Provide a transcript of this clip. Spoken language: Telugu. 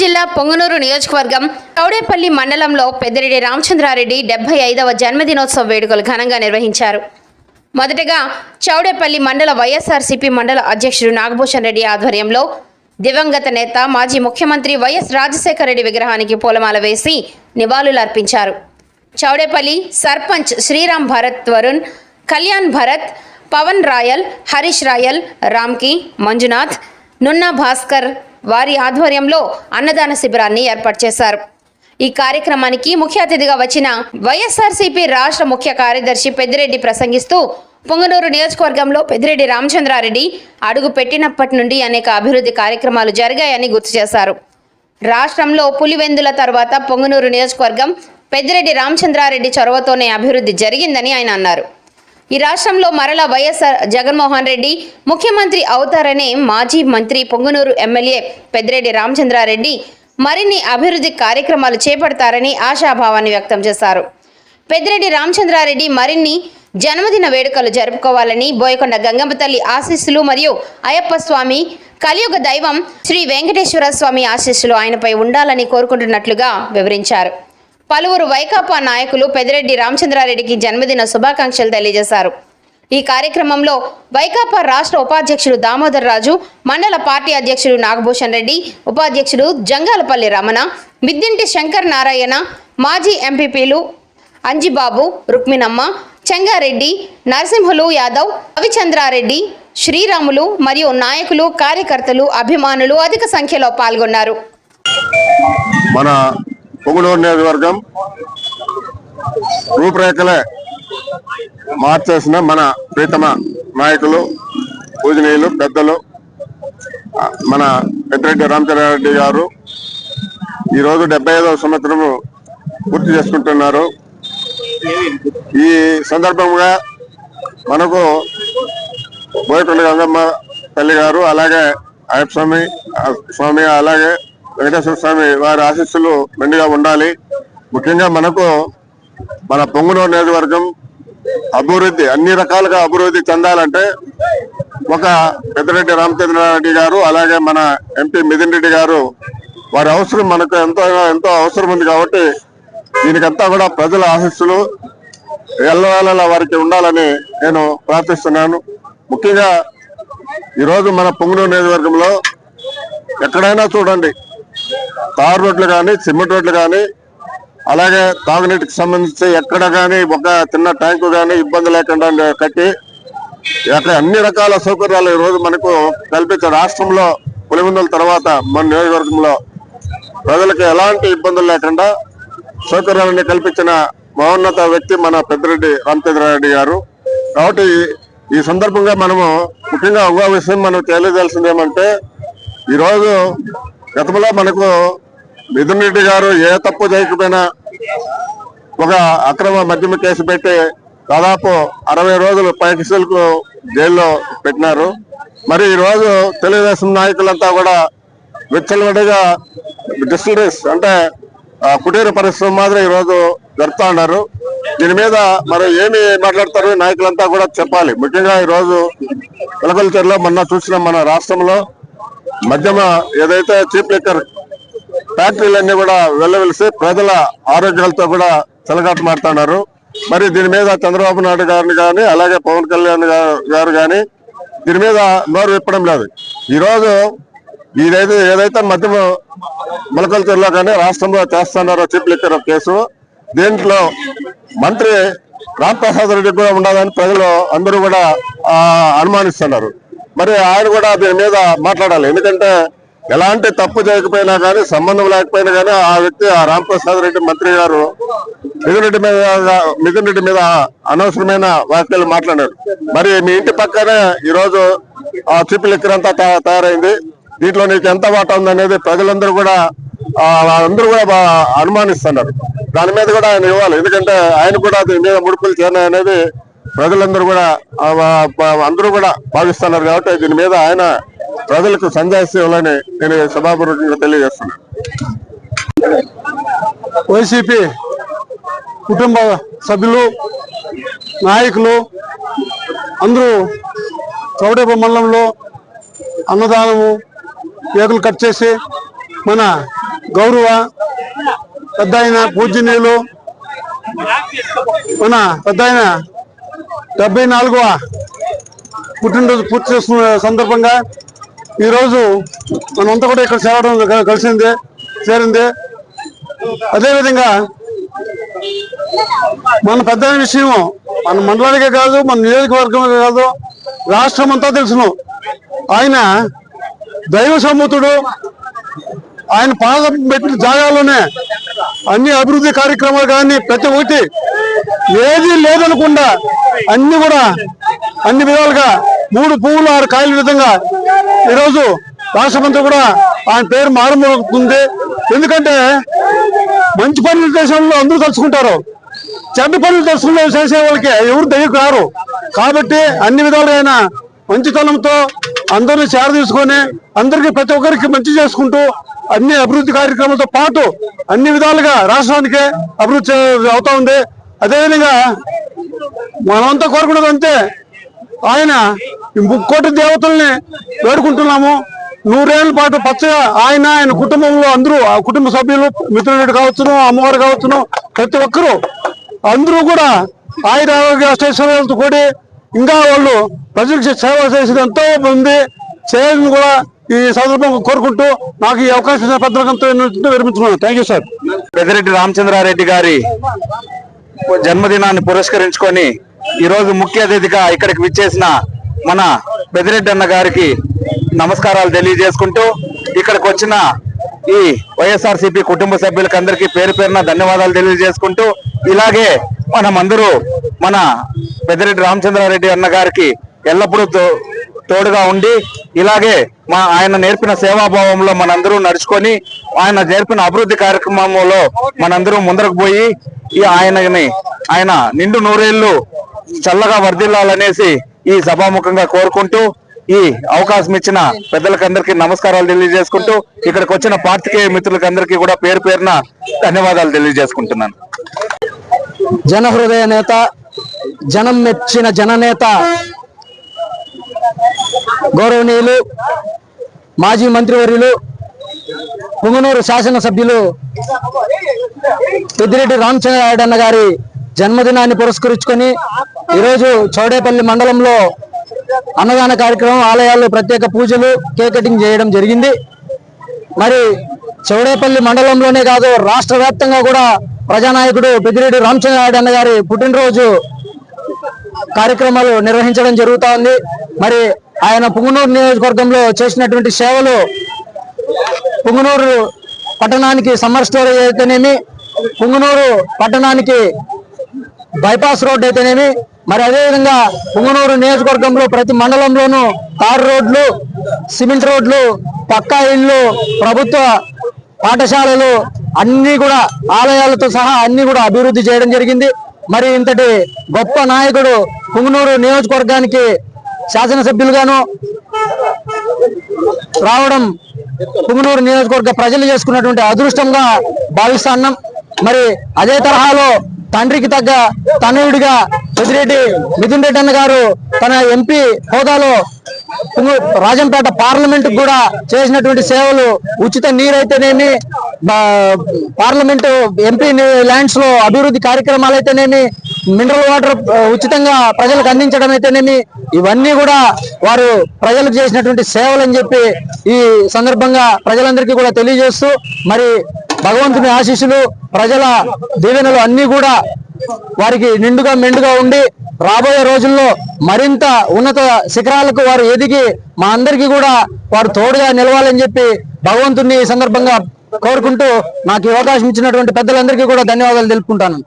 జిల్లా పొంగనూరు నియోజకవర్గం చౌడేపల్లి మండలంలో పెద్దిరెడ్డి రామచంద్రారెడ్డి డెబ్బై ఐదవ జన్మదినోత్సవ వేడుకలు ఘనంగా నిర్వహించారు. మొదటగా చౌడేపల్లి మండల వైఎస్ఆర్సీపీ మండల అధ్యక్షుడు నాగభూషణ్ రెడ్డి ఆధ్వర్యంలో దివంగత నేత మాజీ ముఖ్యమంత్రి వైఎస్ రాజశేఖర రెడ్డి విగ్రహానికి పూలమాల వేసి నివాళులర్పించారు. చౌడేపల్లి సర్పంచ్ శ్రీరామ్ భరత్ వరుణ్ కళ్యాణ్ భరత్ పవన్ రాయల్ హరీష్ రాయల్ రామ్కి మంజునాథ్ నున్నా భాస్కర్ వారి ఆధ్వర్యంలో అన్నదాన శిబిరాన్ని ఏర్పాటు చేశారు. ఈ కార్యక్రమానికి ముఖ్య అతిథిగా వచ్చిన వైఎస్ఆర్సీపీ రాష్ట్ర ముఖ్య కార్యదర్శి పెద్దిరెడ్డి ప్రసంగిస్తూ పొంగనూరు నియోజకవర్గంలో పెద్దిరెడ్డి రామచంద్రారెడ్డి అడుగు పెట్టినప్పటి నుండి అనేక అభివృద్ధి కార్యక్రమాలు జరిగాయని గుర్తు చేశారు. రాష్ట్రంలో పులివెందుల తర్వాత పొంగనూరు నియోజకవర్గం పెద్దిరెడ్డి రామచంద్రారెడ్డి చొరవతోనే అభివృద్ధి జరిగిందని ఆయన అన్నారు. ఈ రాష్ట్రంలో మరల వైఎస్ఆర్ జగన్మోహన్ రెడ్డి ముఖ్యమంత్రి అవుతారనే మాజీ మంత్రి పొంగునూరు ఎమ్మెల్యే పెద్దిరెడ్డి రామచంద్రారెడ్డి మరిన్ని అభివృద్ధి కార్యక్రమాలు చేపడతారని ఆశాభావాన్ని వ్యక్తం చేశారు. పెద్దిరెడ్డి రామచంద్రారెడ్డి మరిన్ని జన్మదిన వేడుకలు జరుపుకోవాలని బోయకొండ గంగమ్మ తల్లి ఆశీస్సులు మరియు అయ్యప్ప స్వామి కలియుగ దైవం శ్రీ వెంకటేశ్వర స్వామి ఆశీస్సులు ఆయనపై ఉండాలని కోరుకుంటున్నట్లుగా వివరించారు. పలువురు వైకాపా నాయకులు పెద్దిరెడ్డి రామచంద్రారెడ్డికి జన్మదిన శుభాకాంక్షలు తెలియజేశారు. ఈ కార్యక్రమంలో వైకాపా రాష్ట్ర ఉపాధ్యక్షుడు దామోదర్ రాజు మండల పార్టీ అధ్యక్షుడు నాగభూషణ్ రెడ్డి ఉపాధ్యక్షుడు జంగాలపల్లి రమణ మిద్దింటి శంకర్ నారాయణ మాజీ ఎంపీపీలు అంజిబాబు రుక్మిణమ్మ చెంగారెడ్డి నరసింహులు యాదవ్ రవిచంద్రారెడ్డి శ్రీరాములు మరియు నాయకులు కార్యకర్తలు అభిమానులు అధిక సంఖ్యలో పాల్గొన్నారు. మన పొంగునూరు నియోజకవర్గం రూపురేఖలే మార్చేసిన మన ప్రీతమ నాయకులు పూజనీయులు పెద్దలు ఆ, మన పెద్దిరెడ్డి రామచంద్రారెడ్డి గారు ఈరోజు డెబ్బై ఐదవ సంవత్సరము పూర్తి చేసుకుంటున్నారు. ఈ సందర్భంగా మనకు బోయకొండ గంగమ్మ తల్లి గారు అలాగే అయ్యప్ప స్వామి స్వామి అలాగే వెంకటేశ్వర స్వామి వారి ఆశీస్సులు మెండుగా ఉండాలి. ముఖ్యంగా మనకు మన పొంగునూరు నియోజకవర్గం అభివృద్ధి అన్ని రకాలుగా అభివృద్ధి చెందాలంటే ఒక పెద్దరెడ్డి రామచంద్రారెడ్డి గారు అలాగే మన ఎంపీ మిథున్ రెడ్డి గారు వారి అవసరం మనకు ఎంతో ఎంతో అవసరం ఉంది కాబట్టి దీనికంతా కూడా ప్రజల ఆశీస్సులు ఎల్లవేళలా వారికి ఉండాలని నేను ప్రార్థిస్తున్నాను. ముఖ్యంగా ఈరోజు మన పొంగునూరు నియోజకవర్గంలో ఎక్కడైనా చూడండి తార్ రోడ్లు కానీ సిమెంట్ రోడ్లు కానీ అలాగే తాగునీటికి సంబంధించి ఎక్కడ కానీ ఒక చిన్న ట్యాంకు కానీ ఇబ్బంది లేకుండా కట్టి అక్కడ అన్ని రకాల సౌకర్యాలు ఈ రోజు మనకు కల్పించే రాష్ట్రంలో పులివెందుల తర్వాత మన నియోజకవర్గంలో ప్రజలకు ఎలాంటి ఇబ్బందులు లేకుండా సౌకర్యాలన్నీ కల్పించిన మహోన్నత వ్యక్తి మన పెద్దిరెడ్డి రామచంద్రారెడ్డి గారు. కాబట్టి ఈ- ఈ సందర్భంగా మనము ముఖ్యంగా ఒక విషయం మనం తెలియజేయాల్సింది ఏమంటే ఈరోజు గతంలో మనకు మిథున్ రెడ్డి గారు ఏ తప్పు చేయకపోయినా ఒక అక్రమ మద్యమ కేసు పెట్టి దాదాపు అరవై రోజులు పైకిసలకు జైల్లో పెట్టినారు. మరి ఈరోజు తెలుగుదేశం నాయకులంతా కూడా విచ్చలవిడిగా డిస్టిలరీస్ అంటే కుటీర పరిశ్రమ మాదిరి ఈ రోజు జరుపుతా ఉన్నారు. దీని మీద మరి ఏమి మాట్లాడతారు నాయకులంతా కూడా చెప్పాలి. ముఖ్యంగా ఈ రోజు పిలకలచెరులో మొన్న చూసిన మన రాష్ట్రంలో మధ్యమ ఏదైతే చీప్ లిక్కర్ ఫ్యాక్టరీలన్నీ కూడా వెళ్ళవెలిసి ప్రజల ఆరోగ్యాలతో కూడా చెలగాటమాడుతున్నారు మరి దీని మీద చంద్రబాబు నాయుడు గారిని కానీ అలాగే పవన్ కళ్యాణ్ గారు కానీ దీని మీద నోరు విప్పడం లేదు. ఈరోజు ఇదైతే ఏదైతే మధ్యమ మొలకల్చర్లో కానీ రాష్ట్రంలో చేస్తున్నారో చీప్ లిక్కర్ కేసు దీంట్లో మంత్రి రాంప్రసాద్ రెడ్డి కూడా ఉండాలని ప్రజలు అందరూ కూడా అనుమానిస్తున్నారు. మరి ఆయన కూడా దీని మీద మాట్లాడాలి. ఎందుకంటే ఎలాంటి తప్పు చేయకపోయినా కానీ సంబంధం లేకపోయినా కానీ ఆ వ్యక్తి ఆ రామప్రసాద్ రెడ్డి మంత్రి గారు మిథున్ రెడ్డి మీద మిథున్ రెడ్డి మీద అనవసరమైన వ్యాఖ్యలు మాట్లాడారు. మరి మీ ఇంటి పక్కనే ఈ రోజు ఆ చిప్ లిక్కర్ తయారైంది. దీంట్లో నీకు ఎంత వాటా ఉందనేది ప్రజలందరూ కూడా అందరూ కూడా అనుమానిస్తున్నారు. దాని మీద కూడా ఆయన ఇవ్వాలి. ఎందుకంటే ఆయన కూడా దీని మీద ముడుపులు చేరినాయి అనేది ప్రజలందరూ కూడా అందరూ కూడా భావిస్తున్నారు కాబట్టి దీని మీద ఆయన ప్రజలకు సంజాయిస్తే ఇవ్వాలని నేను సభాపూర్వకంగా తెలియజేస్తున్నాను. వైసీపీ కుటుంబ సభ్యులు నాయకులు అందరూ చౌడేప మండలంలో అన్నదానము కేకులు కట్ చేసి మన గౌరవ పెద్ద ఆయన పూజనీయులు మన పెద్ద ఆయన డెబ్బై నాలుగవ పుట్టినరోజు పూర్తి చేసుకున్న సందర్భంగా ఈరోజు మనమంతా కూడా ఇక్కడ చేరడం కలిసింది చేరింది. అదేవిధంగా మన పెద్ద విషయం మన మండలానికే కాదు మన నియోజకవర్గమే కాదు రాష్ట్రం అంతా తెలుసును. ఆయన దైవ సమ్మతుడు. ఆయన పాదం పెట్టిన జాగాలోనే అన్ని అభివృద్ధి కార్యక్రమాలు కానీ ప్రతి ఒక్కటి ఏది లేదనకుండా అన్ని కూడా అన్ని విధాలుగా మూడు పువ్వులు ఆరు కాయల విధంగా ఈరోజు రాష్ట్రమంతా కూడా ఆయన పేరు మారుమోగుతుంది ఎందుకంటే మంచి పనుల దేశంలో అందరూ తలుచుకుంటారు. చెడ్డ పనులు తెలుసుకునే చేసే వాళ్ళకి ఎవరు దగ్గరికి రారు కాబట్టి అన్ని విధాలుగా మంచితనంతో అందరిని చేర తీసుకొని అందరికి ప్రతి ఒక్కరికి మంచి చేసుకుంటూ అన్ని అభివృద్ధి కార్యక్రమాలతో పాటు అన్ని విధాలుగా రాష్ట్రానికి అభివృద్ధి అవుతా ఉంది. అదేవిధంగా మనమంతా కోరుకున్నది అంతే. ఆయన ముక్కోటి దేవతల్ని వేడుకుంటున్నాము. నూరేళ్ళ పాటు పచ్చగా ఆయన ఆయన కుటుంబంలో అందరూ ఆ కుటుంబ సభ్యులు మిత్రుడు కావచ్చును అమ్మవారు కావచ్చును ప్రతి ఒక్కరూ అందరూ కూడా ఆయన ఆరోగ్య అష్టైశ్వర్యాలతో కూడి ఇంకా వాళ్ళు ప్రజలకు సేవ చేసేది ఎంతో ఉంది చేయాలని కూడా ఈ సందర్భంగా కోరుకుంటూ నాకు ఈ అవకాశం ఇచ్చిన విరమించుకున్నాను. Thank you sir Peddireddy Ramachandra Reddy గారి జన్మదినాన్ని పురస్కరించుకొని ఈరోజు ముఖ్య అతిథిగా ఇక్కడికి విచ్చేసిన మన పెద్దిరెడ్డి అన్న గారికి నమస్కారాలు తెలియజేసుకుంటూ ఇక్కడికి వచ్చిన ఈ వైఎస్ఆర్సీపీ కుటుంబ సభ్యులకి అందరికీ పేరు పేరున ధన్యవాదాలు తెలియజేసుకుంటూ ఇలాగే మనం అందరూ మన పెద్దిరెడ్డి రామచంద్రారెడ్డి అన్న గారికి ఎల్లప్పుడూ తో- తోడుగా ఉండి ఇలాగే మా ఆయన నేర్పిన సేవాభావంలో మనందరూ నడుచుకొని ఆయన నేర్పిన అభివృద్ధి కార్యక్రమంలో మనందరూ ముందరకు పోయి ఈ ఆయనని ఆయన నిండు నూరేళ్ళు చల్లగా వర్ధిల్లాలనేసి ఈ సభాముఖంగా కోరుకుంటూ ఈ అవకాశం ఇచ్చిన పెద్దలకందరికీ నమస్కారాలు తెలియజేసుకుంటూ ఇక్కడికి వచ్చిన పార్టికేయ మిత్రులకందరికీ కూడా పేరు పేరున ధన్యవాదాలు తెలియజేసుకుంటున్నాను. జన హృదయ నేత జనం మెచ్చిన జననేత గౌరవనీయులు మాజీ మంత్రివర్యులు పుంగనూరు శాసనసభ్యులు పెద్దిరెడ్డి రామచంద్రారెడ్డి గారి జన్మదినాన్ని పురస్కరించుకొని ఈరోజు చౌడేపల్లి మండలంలో అన్నదాన కార్యక్రమం ఆలయాల్లో ప్రత్యేక పూజలు కేక్ కటింగ్ చేయడం జరిగింది. మరి చౌడేపల్లి మండలంలోనే కాదు రాష్ట్ర వ్యాప్తంగా కూడా ప్రజానాయకుడు పెద్దిరెడ్డి రామచంద్రారెడ్డి అన్న గారి పుట్టినరోజు కార్యక్రమాలు నిర్వహించడం జరుగుతూ ఉంది. మరి ఆయన పుంగనూరు నియోజకవర్గంలో చేసినటువంటి సేవలు పుంగనూరు పట్టణానికి సమ్మర్ స్టోరేజ్ అయితేనేమి పుంగనూరు పట్టణానికి బైపాస్ రోడ్ అయితేనేమి మరి అదేవిధంగా పుంగనూరు నియోజకవర్గంలో ప్రతి మండలంలోనూ తారు రోడ్లు సిమెంట్ రోడ్లు పక్కా ఇళ్ళు ప్రభుత్వ పాఠశాలలు అన్నీ కూడా ఆలయాలతో సహా అన్ని కూడా అభివృద్ధి చేయడం జరిగింది. మరి ఇంతటి గొప్ప నాయకుడు పుంగనూరు నియోజకవర్గానికి శాసనసభ్యులుగాను రావడం పుంగనూరు నియోజకవర్గ ప్రజలు చేసుకున్నటువంటి అదృష్టంగా భావిస్తున్నాం మరి అదే తరహాలో తండ్రికి తగ్గ తనయుడిగా పెద్దిరెడ్డి మిథున్ రెడ్డి అన్న గారు తన ఎంపీ హోదాలో రాజంపేట పార్లమెంట్ కూడా చేసినటువంటి సేవలు ఉచిత నీరైతేనేమి పార్లమెంటు పార్లమెంట్ ఎంపీ ల్యాండ్స్లో అభివృద్ధి కార్యక్రమాలు అయితేనేమి మినరల్ వాటర్ ఉచితంగా ప్రజలకు అందించడం అయితేనేమి ఇవన్నీ కూడా వారు ప్రజలకు చేసినటువంటి సేవలు అని చెప్పి ఈ సందర్భంగా ప్రజలందరికీ కూడా తెలియజేస్తూ మరి భగవంతుని ఆశీస్సులు ప్రజల దీవెనలు అన్నీ కూడా వారికి నిండుగా మెండుగా ఉండి రాబోయే రోజుల్లో మరింత ఉన్నత శిఖరాలకు వారు ఎదిగి మా అందరికీ కూడా వారు తోడుగా నిలవాలని చెప్పి భగవంతుని ఈ సందర్భంగా కోరుకుంటూ నాకు అవకాశం ఇచ్చినటువంటి పెద్దలందరికీ కూడా ధన్యవాదాలు తెలుపుకుంటాను.